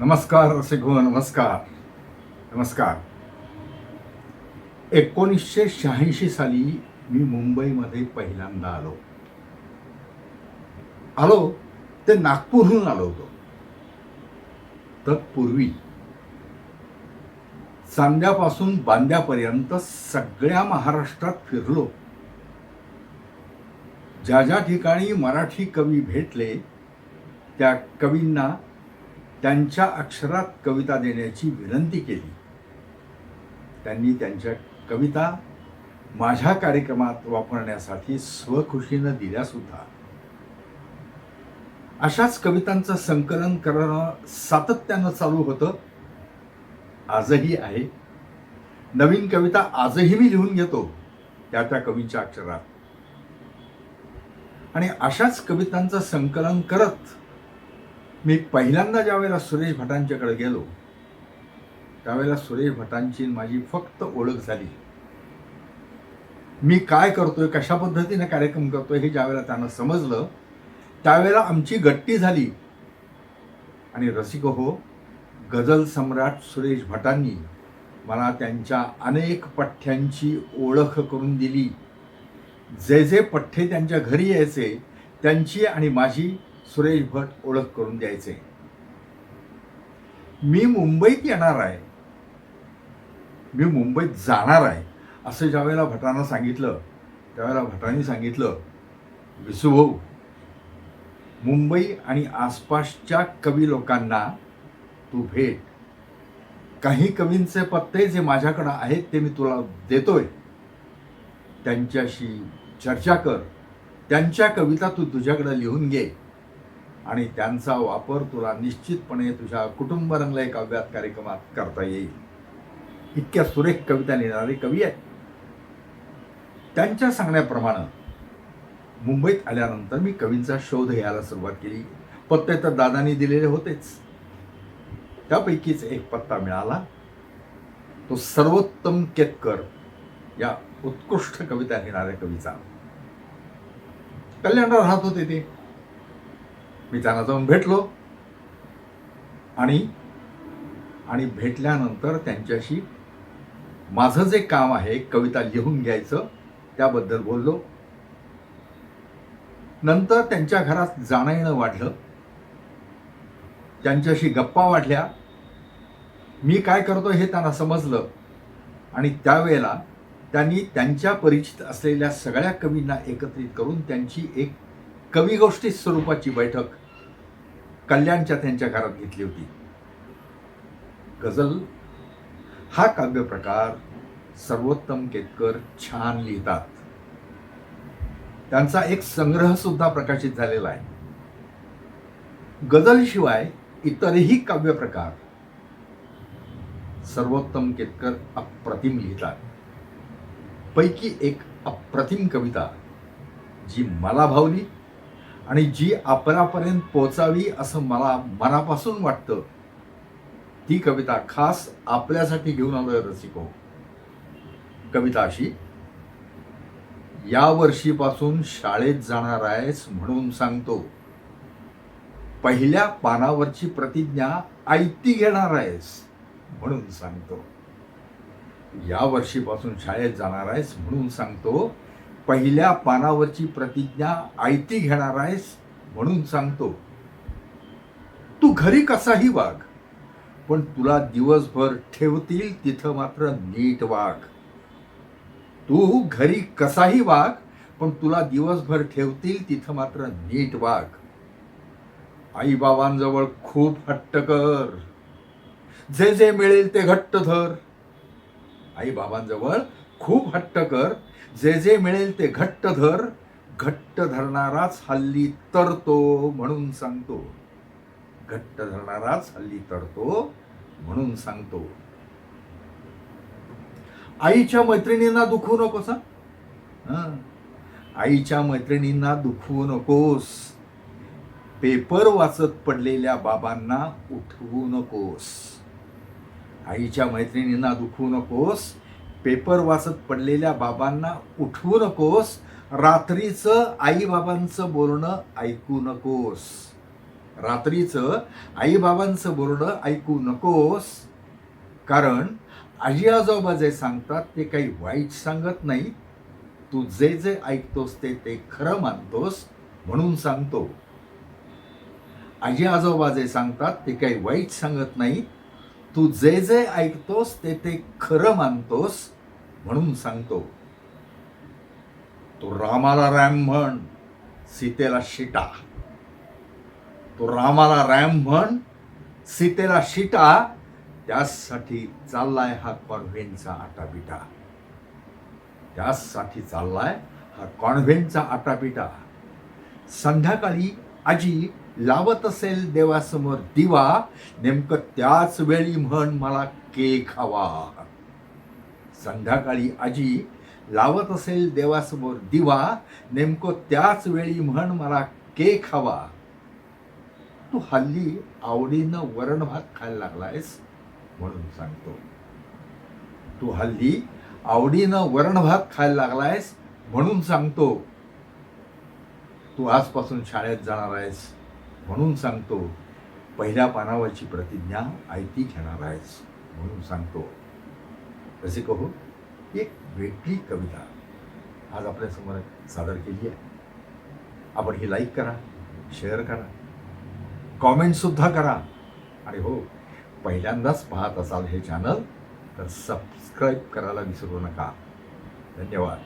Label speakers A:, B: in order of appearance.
A: नमस्कार रसिक नमस्कार. नमस्कार. एकोणीसशे शहाऐंशी साली मी मुंबईमध्ये पहिल्यांदा आलो. आलो ते नागपूरहून आलो होतो. तत्पूर्वी चांद्यापासून बांद्यापर्यंत सगळ्या महाराष्ट्रात फिरलो. ज्या ज्या ठिकाणी मराठी कवी भेटले त्या कवींना त्यांच्या अक्षरात कविता देण्याची विनंती केली. त्यांनी त्यांच्या कविता माझ्या कार्यक्रमात वापरण्यासाठी स्वखुशीनं दिल्या सुद्धा. अशाच कवितांचं संकलन करणं सातत्यानं चालू होतं. आजही आहे. नवीन कविता आजही मी लिहून घेतो त्या त्या कवींच्या अक्षरात. आणि अशाच कवितांचं संकलन करत मी पहिल्यांदा ज्यावेळेला सुरेश भटांच्याकडे गेलो त्यावेळेला सुरेश भटांची माझी फक्त ओळख झाली. मी काय करतोय कशा पद्धतीने कार्यक्रम करतोय हे ज्यावेळेला त्यांना समजलं त्यावेळेला आमची गट्टी झाली. आणि रसिक हो गझल सम्राट सुरेश भटांनी मला त्यांच्या अनेक पठ्ठ्यांची ओळख करून दिली. जे जे पठ्ठे त्यांच्या घरी यायचे त्यांची आणि माझी सुरेश भट ओळख करून द्यायचे मी मुंबईत येणार आहे. मी मुंबईत जाणार आहे. असं ज्यावेळेला भटांना सांगितलं त्यावेळेला भटांनी सांगितलं विसुभाऊ मुंबई आणि आसपासच्या कवी लोकांना तू भेट. काही कवींचे पत्ते जे माझ्याकडं आहेत ते मी तुला देतोय. त्यांच्याशी चर्चा कर. त्यांच्या कविता तू तुझ्याकडं लिहून घे. आणि त्यांचा वापर तुला निश्चितपणे तुझ्या कुटुंब रंगलय काव्यात कार्यक्रमात करता येईल. इतक्या सुरेख कविता लिहिणारे कवी आहेत त्यांच्या सांगण्याप्रमाणे मुंबईत आल्यानंतर मी कवींचा शोध घ्यायला सुरुवात केली. पत्ते तर दादानी दिलेले होतेच. त्यापैकीच एक पत्ता मिळाला. तो सर्वोत्तम केतकर या उत्कृष्ट कविता लिहिणाऱ्या कवीचा. कल्याणला राहत होते ते. मी त्यांना जाऊन भेटलो. आणि आणि भेटल्यानंतर त्यांच्याशी माझं जे काम आहे कविता लिहून घ्यायचं त्याबद्दल बोललो. नंतर त्यांच्या घरात जाणं येणं वाढलं. त्यांच्याशी गप्पा वाढल्या. मी काय करतो हे त्यांना समजलं. आणि त्यावेळेला त्यांनी त्यांच्या परिचित असलेल्या सगळ्या कवींना एकत्रित करून त्यांची एक कवी गोष्टी स्वरूपाची बैठक कल्याणच्या त्यांच्या घरात घेतली होती. गझल हा काव्य प्रकार सर्वोत्तम केतकर छान लिहितात. त्यांचा एक संग्रह सुद्धा प्रकाशित झालेला आहे. गझलशिवाय इतरही काव्य प्रकार सर्वोत्तम केतकर अप्रतिम लिहितात. पैकी एक अप्रतिम कविता जी मला भावली आणि जी आपणापर्यंत पोचावी असं मला मनापासून वाटतं ती कविता खास आपल्यासाठी घेऊन आलोय रसिको. कविता अशी या वर्षीपासून शाळेत जाणार आहेस म्हणून सांगतो. पहिल्या पानावरची प्रतिज्ञा ऐकती घेणार आहेस म्हणून सांगतो. या वर्षीपासून शाळेत जाणार आहेस म्हणून सांगतो. पहिल्या पानावरची प्रतिज्ञा आयती घेणार आहेस म्हणून सांगतो. तू घरी कसाही वाघ पण तुला दिवसभर ठेवतील तिथं मात्र नीट वाघ. तू घरी कसाही वाघ पण तुला दिवसभर ठेवतील तिथं मात्र नीट वाघ. आईबाबांजवळ खूप हट्ट कर. जे जे मिळेल ते घट्ट धर. आईबाबांजवळ खूप हट्ट कर जे जे मिळेल ते घट्ट धर घट्ट धरणाराच हल्ली तरतो म्हणून सांगतो. घट्ट धरणाराच हल्ली तरतो म्हणून सांगतो. आईच्या मैत्रिणींना दुखवू नकोस हं? आईच्या मैत्रिणींना दुखवू नकोस. पेपर वाचत पडलेल्या बाबांना उठवू नकोस. आईच्या मैत्रिणींना दुखवू नकोस. पेपर वाचत पडलेल्या बाबांना उठवू नकोस रात्रीचं आईबाबांचं बोलणं ऐकू नकोस. रात्रीचं आईबाबांचं बोलणं ऐकू नकोस. कारण आजी आजोबा जे सांगतात ते काही वाईट सांगत नाही. तू जे जे ऐकतोस ते ते खरं मानतोस म्हणून सांगतो. आजी आजोबा जे सांगतात ते काही वाईट सांगत नाही. तू जे जे ऐकतोस ते ते खरं मानतोस म्हणून सांगतो. तू रामाला रॅम म्हण सीतेला शिटा. तू रामाला रॅम म्हण सीतेला शिटा त्यासाठी चाललाय हा कॉन्व्हेंटचा आटापिटा. त्यासाठी चाललाय हा कॉन्व्हेंटचा आटापिटा. संध्याकाळी आजी लावत असेल देवासमोर दिवा नेमकं त्याच वेळी म्हण मला केक हवा. संध्याकाळी आजी लावत असेल देवासमोर दिवा नेमकं त्याच वेळी म्हण मला केक हवा. तू हल्ली आवडीनं वरण भात खायला लागलायस म्हणून सांगतो. तू हल्ली आवडीनं वरण भात खायला लागलायस म्हणून सांगतो. तू आजपासून शाळेत जाणार आहेस. म्हणून सांगतो पहिल्या पानावरची प्रतिज्ञा आयती घेणार आहेस म्हणून सांगतो. असे कहो? एक वेगळी कविता आज आपल्यासमोर सादर केली आहे. आपण ही लाईक करा शेअर करा कॉमेंटसुद्धा करा. आणि हो पहिल्यांदाच पाहत असाल हे चॅनल तर सबस्क्राईब करायला विसरू नका. धन्यवाद.